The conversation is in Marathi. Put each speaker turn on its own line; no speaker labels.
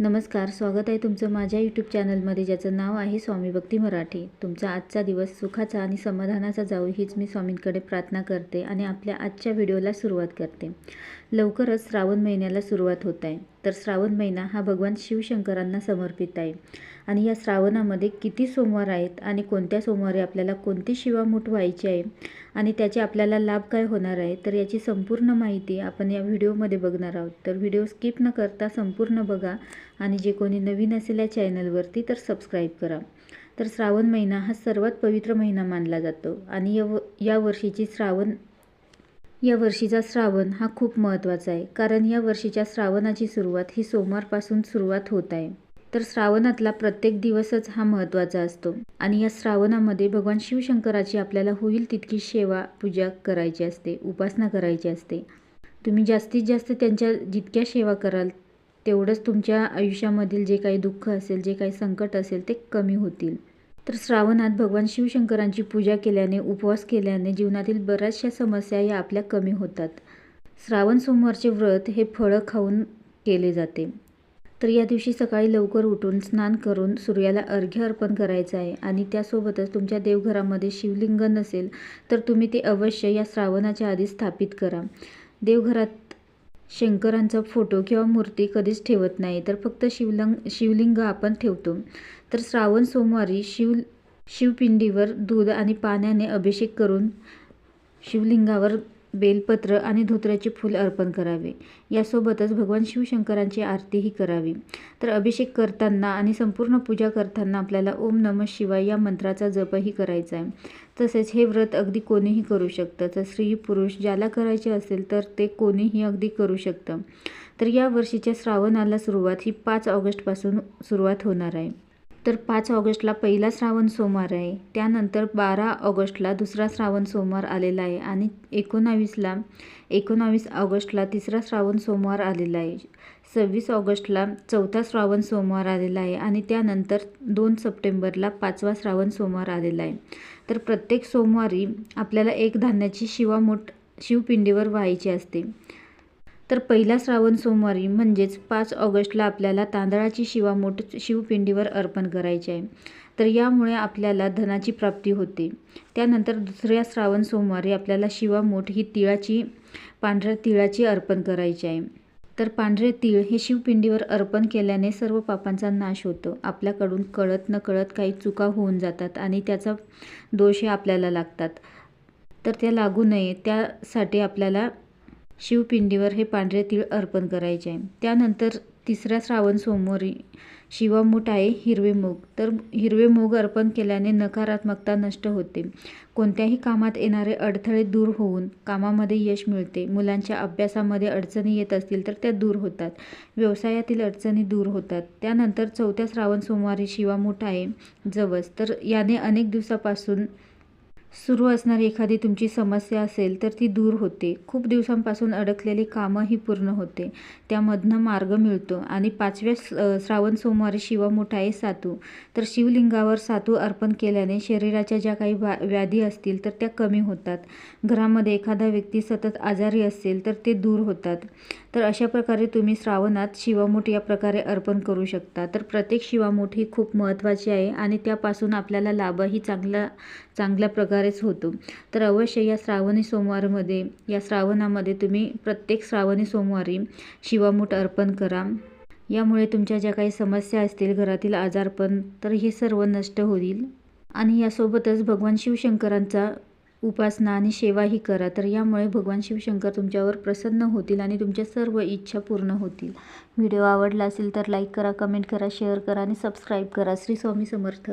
नमस्कार स्वागत आहे तुमचं माझ्या यूट्यूब चॅनलमध्ये ज्याचं नाव आहे स्वामी भक्ती मराठी. तुमचा आजचा दिवस सुखाचा आणि समाधानाचा जाऊ हीच मी स्वामींकडे प्रार्थना करते आणि आपल्या आजच्या व्हिडिओला सुरुवात करते. लवकरच श्रावण महिन्याला सुरुवात होत आहे. तर श्रावण महिना हा भगवान शिवशंकरांना समर्पित आहे. आणि या श्रावणामध्ये किती सोमवार आहेत आणि कोणत्या सोमवारी आपल्याला कोणती शिवामूठ व्हायची आहे आणि त्याचे आपल्याला लाभ काय होणार आहे तर याची संपूर्ण माहिती आपण या व्हिडिओमध्ये बघणार आहोत. तर व्हिडिओ स्किप न करता संपूर्ण बघा आणि जे कोणी नवीन असेल या चॅनलवरती तर सबस्क्राईब करा. तर श्रावण महिना हा सर्वात पवित्र महिना मानला जातो आणि या या वर्षीची श्रावण या वर्षीचा श्रावण हा खूप महत्त्वाचा आहे कारण या वर्षीच्या श्रावणाची सुरुवात ही सोमवारपासून सुरुवात होत आहे. तर श्रावणातला प्रत्येक दिवसच हा महत्त्वाचा असतो आणि या श्रावणामध्ये भगवान शिवशंकराची आपल्याला होईल तितकी सेवा पूजा करायची असते उपासना करायची असते. तुम्ही जास्तीत जास्त त्यांच्या जितक्या सेवा कराल तेवढंच तुमच्या आयुष्यामधील जे काही दुःख असेल जे काही संकट असेल ते कमी होतील. तर श्रावणात भगवान शिवशंकरांची पूजा केल्याने उपवास केल्याने जीवनातील बऱ्याचशा समस्या या आपल्या कमी होतात. श्रावण सोमवारचे व्रत हे फळं खाऊन केले जाते. तर या दिवशी सकाळी लवकर उठून स्नान करून सूर्याला अर्घ्य अर्पण करायचं आहे आणि त्यासोबतच तुमच्या देवघरामध्ये शिवलिंग नसेल तर तुम्ही ते अवश्य या श्रावणाच्या आधी स्थापित करा. देवघरात शंकरांचा फोटो किंवा मूर्ती कधीच ठेवत नाही तर फक्त शिवलंग शिवलिंग आपण ठेवतो. तर श्रावण सोमवारी शिव शिवपिंडीवर दूध आणि पाण्याने अभिषेक करून शिवलिंगावर बेलपत्र आणि धोत्र्याचे फूल अर्पण करावे. यासोबतच भगवान शिवशंकरांची आरतीही करावी. तर अभिषेक करताना आणि संपूर्ण पूजा करताना आपल्याला ओम नम शिवाय या मंत्राचा जपही करायचा आहे. तसेच हे व्रत अगदी कोणीही करू शकतं. तर स्त्री पुरुष ज्याला करायचे असेल तर ते कोणीही अगदी करू शकतं. तर या वर्षीच्या श्रावणाला सुरुवात ही पाच ऑगस्टपासून सुरुवात होणार आहे. तर पाच ऑगस्टला पहिला श्रावण सोमवार आहे. त्यानंतर बारा ऑगस्टला दुसरा श्रावण सोमवार आलेला आहे आणि एकोणावीसला एकोणावीस ऑगस्टला तिसरा श्रावण सोमवार आलेला आहे. सव्वीस ऑगस्टला चौथा श्रावण सोमवार आलेला आहे आणि त्यानंतर दोन सप्टेंबरला पाचवा श्रावण सोमवार आलेला आहे. तर प्रत्येक सोमवारी आपल्याला एक धान्याची शिवामोठ शिवपिंडीवर व्हायची असते. तर पहिला श्रावण सोमवारी म्हणजेच पाच ऑगस्टला आपल्याला तांदळाची शिवामोठ शिवपिंडीवर अर्पण करायचे आहे. तर यामुळे आपल्याला धनाची प्राप्ती होते. त्यानंतर दुसऱ्या श्रावण सोमवारी आपल्याला शिवामोठ ही तिळाची पांढऱ्या तिळाची अर्पण करायची आहे. तर पांढरे तीळ हे शिवपिंडीवर अर्पण केल्याने सर्व पापांचा नाश होतो. आपल्याकडून कळत न कळत काही चुका होऊन जातात आणि त्याचा दोष हे आपल्याला लागतात. तर त्या लागू नये त्यासाठी आपल्याला शिवपिंडीवर हे पांढरे तीळ अर्पण करायचे. आहे त्यानंतर तिसऱ्या श्रावण सोमवारी शिवामूठ आहे हिरवे मूग. तर हिरवे मूग अर्पण केल्याने नकारात्मकता नष्ट होते. कोणत्याही कामात येणारे अडथळे दूर होऊन कामामध्ये यश मिळते. मुलांच्या अभ्यासामध्ये अडचणी येत असतील तर त्या दूर होतात. व्यवसायातील अडचणी दूर होतात. त्यानंतर चौथ्या श्रावण सोमवारी शिवामूठ आहे जवस. तर याने अनेक दिवसापासून सुरू असणारी एखादी तुमची समस्या असेल तर ती दूर होते. खूप दिवसांपासून अडकलेली कामंही पूर्ण होते. त्यामधनं मार्ग मिळतो. आणि पाचव्या श्रावण सोमवारी शिवमुठाई आहे सातू. तर शिवलिंगावर सातू अर्पण केल्याने शरीराच्या ज्या काही व्या व्याधी असतील तर त्या कमी होतात. घरामध्ये एखादा व्यक्ती सतत आजारी असेल तर ते दूर होतात. तर अशा प्रकारे तुम्ही श्रावणात शिवामूठ या प्रकारे अर्पण करू शकता. तर प्रत्येक शिवामूठ ही खूप महत्त्वाची आहे आणि त्यापासून आपल्याला लाभही चांगला चांगल्या प्रकारेच होतो. तर अवश्य या श्रावणी सोमवारमध्ये या श्रावणामध्ये तुम्ही प्रत्येक श्रावणी सोमवारी शिवामूठ अर्पण करा. यामुळे तुमच्या ज्या काही समस्या असतील घरातील आजारपण तर हे सर्व नष्ट होईल. आणि यासोबतच भगवान शिवशंकरांचा उपासना आणि सेवाही करा. तर यामुळे भगवान शिवशंकर तुमच्यावर प्रसन्न होतील आणि तुमच्या सर्व इच्छा पूर्ण होतील. व्हिडिओ आवडला असेल तर लाईक करा कमेंट करा शेअर करा आणि सबस्क्राईब करा. श्री स्वामी समर्थ.